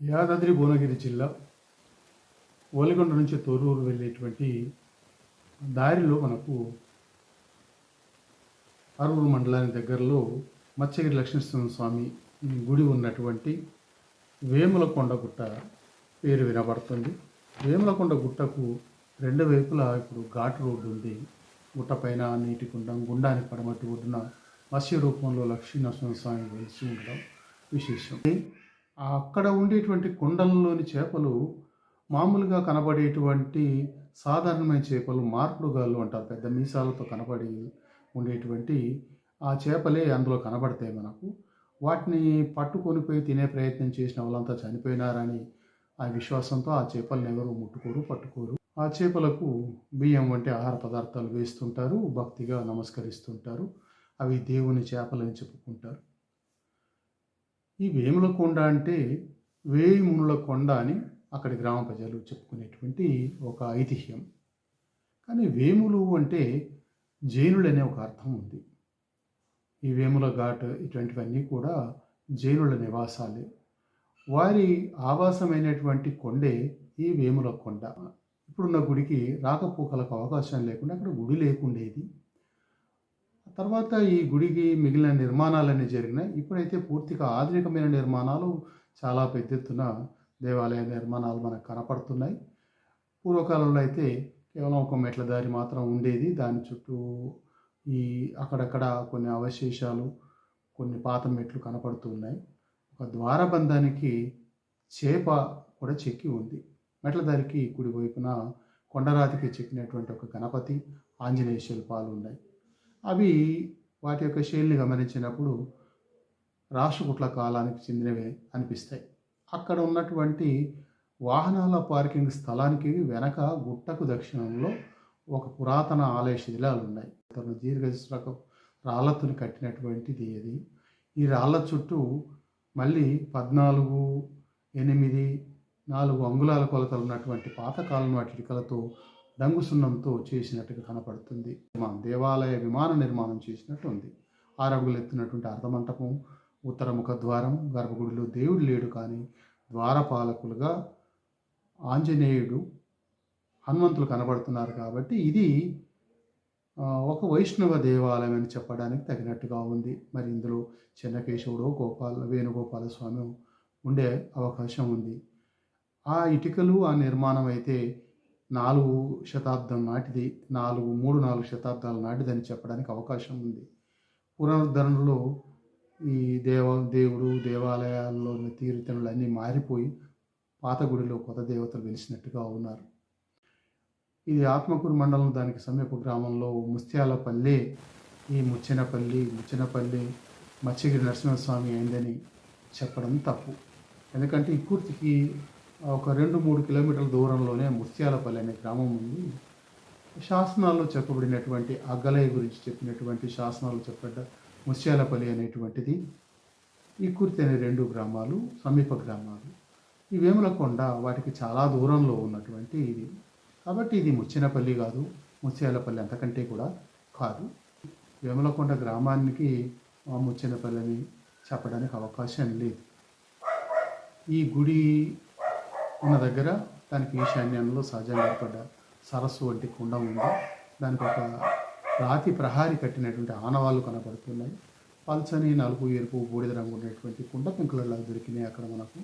యాదాద్రి భువనగిరి జిల్లా ఓలిగొండ నుంచి తొర్రూరు వెళ్ళేటువంటి దారిలో మనకు అరూరు మండలానికి దగ్గరలో మత్స్యగిరి లక్ష్మీనరసింహ స్వామి గుడి ఉన్నటువంటి వేములకొండ గుట్ట పేరు వినబడుతుంది. వేములకొండ గుట్టకు రెండు వైపులా ఇప్పుడు ఘాట్ రోడ్డు ఉంది. గుట్ట పైన నీటి గుండం గుండానికి పడమటి ఒడ్డున మత్స్య రూపంలో లక్ష్మీనరసింహ స్వామి వెలిసి ఉండడం విశేషం. అక్కడ ఉండేటువంటి కుండల్లోని చేపలు మామూలుగా కనబడేటువంటి సాధారణమైన చేపలు మార్పుడుగాళ్ళు అంటారు పెద్ద మీసాలతో కనబడి ఉండేటువంటి ఆ చేపలే అందులో కనబడతాయి మనకు. వాటిని పట్టుకొని పోయి తినే ప్రయత్నం చేసిన వాళ్ళంతా చనిపోయినారని ఆ విశ్వాసంతో ఆ చేపలను ఎవరు ముట్టుకోరు పట్టుకోరు. ఆ చేపలకు బియ్యం వంటి ఆహార పదార్థాలు వేస్తుంటారు భక్తిగా నమస్కరిస్తుంటారు. అవి దేవుని చేపలని చెప్పుకుంటారు. ఈ వేముల కొండ అంటే వేయి కొండ అని అక్కడి గ్రామ ప్రజలు చెప్పుకునేటువంటి ఒక ఐతిహ్యం. కానీ వేములు అంటే జైనులనే ఒక అర్థం ఉంది. ఈ వేముల ఘాట్ ఇటువంటివన్నీ కూడా జైనుల నివాసాలే. వారి ఆవాసమైనటువంటి కొండే ఈ వేముల కొండ. ఇప్పుడున్న గుడికి రాకపోకలకు అవకాశం లేకుండా అక్కడ గుడి లేకుండేది. తర్వాత ఈ గుడికి మిగిలిన నిర్మాణాలన్నీ జరిగినాయి. ఇప్పుడైతే పూర్తిగా ఆధునికమైన నిర్మాణాలు చాలా పెద్ద ఎత్తున దేవాలయ నిర్మాణాలు మనకు కనపడుతున్నాయి. పూర్వకాలంలో అయితే కేవలం ఒక మెట్ల దారి మాత్రం ఉండేది. దాని చుట్టూ ఈ అక్కడక్కడ కొన్ని అవశేషాలు కొన్ని పాత మెట్లు కనపడుతున్నాయి. ఒక ద్వారబంధానికి చేప కూడా చెక్కి ఉంది. మెట్ల దారికి కుడి వైపున కొండరాతికి చెక్కినటువంటి ఒక గణపతి ఆంజనేయ శిల్పాలు ఉన్నాయి. అవి వాటి యొక్క శైలిని గమనించినప్పుడు రాష్ట్రకుట్ల కాలానికి చెందినవే అనిపిస్తాయి. అక్కడ ఉన్నటువంటి వాహనాల పార్కింగ్ స్థలానికి వెనక గుట్టకు దక్షిణంలో ఒక పురాతన ఆలయ శిథిలాలు ఉన్నాయి. తను దీర్ఘచతురక రాళ్ళతో కట్టినటువంటిది ఇది ఈ రాళ్ళ చుట్టూ మళ్ళీ పద్నాలుగు ఎనిమిది నాలుగు అంగుళాల కొలతలు ఉన్నటువంటి పాతకాలం వాటి రంగు సున్నంతో చేసినట్టుగా కనపడుతుంది. మా దేవాలయ విమాన నిర్మాణం చేసినట్టు ఉంది. ఆరడుగులు ఎత్తున్నటువంటి అర్ధమంటపం ఉత్తర ముఖ ద్వారం గర్భగుడిలో దేవుడు లేడు కానీ ద్వారపాలకులుగా ఆంజనేయుడు హనుమంతులు కనబడుతున్నారు కాబట్టి ఇది ఒక వైష్ణవ దేవాలయం అని చెప్పడానికి తగినట్టుగా ఉంది. మరి ఇందులో చెన్నకేశవుడు గోపాల వేణుగోపాల స్వామి ఉండే అవకాశం ఉంది. ఆ ఇటుకలు ఆ నిర్మాణం అయితే నాలుగు శతాబ్దం నాటిది నాలుగు మూడు నాలుగు శతాబ్దాల నాటిదని చెప్పడానికి అవకాశం ఉంది. పునరుద్ధరణలో ఈ దేవ దేవుడు దేవాలయాల్లోని తీరుతెనులు అన్నీ మారిపోయి పాత గుడిలో కొత్త దేవతలు వెలిసినట్టుగా ఉన్నారు. ఇది ఆత్మకూరు మండలం దానికి సమీప గ్రామంలో ముత్యాలపల్లి ఈ ముచ్చెనపల్లి ముచ్చినపల్లి మత్స్యగిరి నరసింహస్వామి అయిందని చెప్పడం తప్పు. ఎందుకంటే ఈ పూర్తికి ఒక రెండు మూడు కిలోమీటర్ల దూరంలోనే ముత్యాలపల్లి అనే గ్రామం ఉంది. శాసనాల్లో చెప్పబడినటువంటి అగ్గలయ్య గురించి చెప్పినటువంటి శాసనాలు చెప్పబడ్డ ముత్యాలపల్లి అనేటువంటిది ఈ కుర్తి అనే రెండు గ్రామాలు సమీప గ్రామాలు. ఈ వేములకొండ వాటికి చాలా దూరంలో ఉన్నటువంటి ఇది. కాబట్టి ఇది ముచ్చినపల్లి కాదు ముత్యాలపల్లి అంతకంటే కూడా కాదు. వేములకొండ గ్రామానికి ముచ్చినపల్లి అని చెప్పడానికి అవకాశం లేదు. ఈ గుడి ఉన్న దగ్గర దానికి ఈశాన్యంలో సహజంగా ఏర్పడ్డ సరస్సు వంటి కుండ ఉంది. దానికి ఒక రాతి ప్రహారి కట్టినటువంటి ఆనవాళ్ళు కనపడుతున్నాయి. పల్చని నలుపు ఎరుపు బూడిద రంగు ఉన్నటువంటి కుండ పెంకులలో దొరికినాయి అక్కడ మనకు.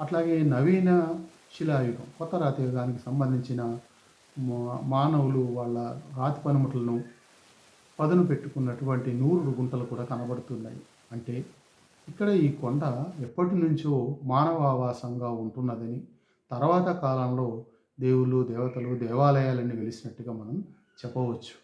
అట్లాగే నవీన శిలాయుగం కొత్త రాతి యుగానికి సంబంధించిన మా- మానవులు వాళ్ళ రాతి పనిముట్లను పదును పెట్టుకున్నటువంటి నూరుడు గుంటలు కూడా కనబడుతున్నాయి. అంటే ఇక్కడ ఈ కొండ ఎప్పటి నుంచో మానవ ఆవాసంగా ఉంటున్నదని తర్వాత కాలంలో దేవుళ్ళు దేవతలు దేవాలయాలన్నీ వెలిసినట్టుగా మనం చెప్పవచ్చు.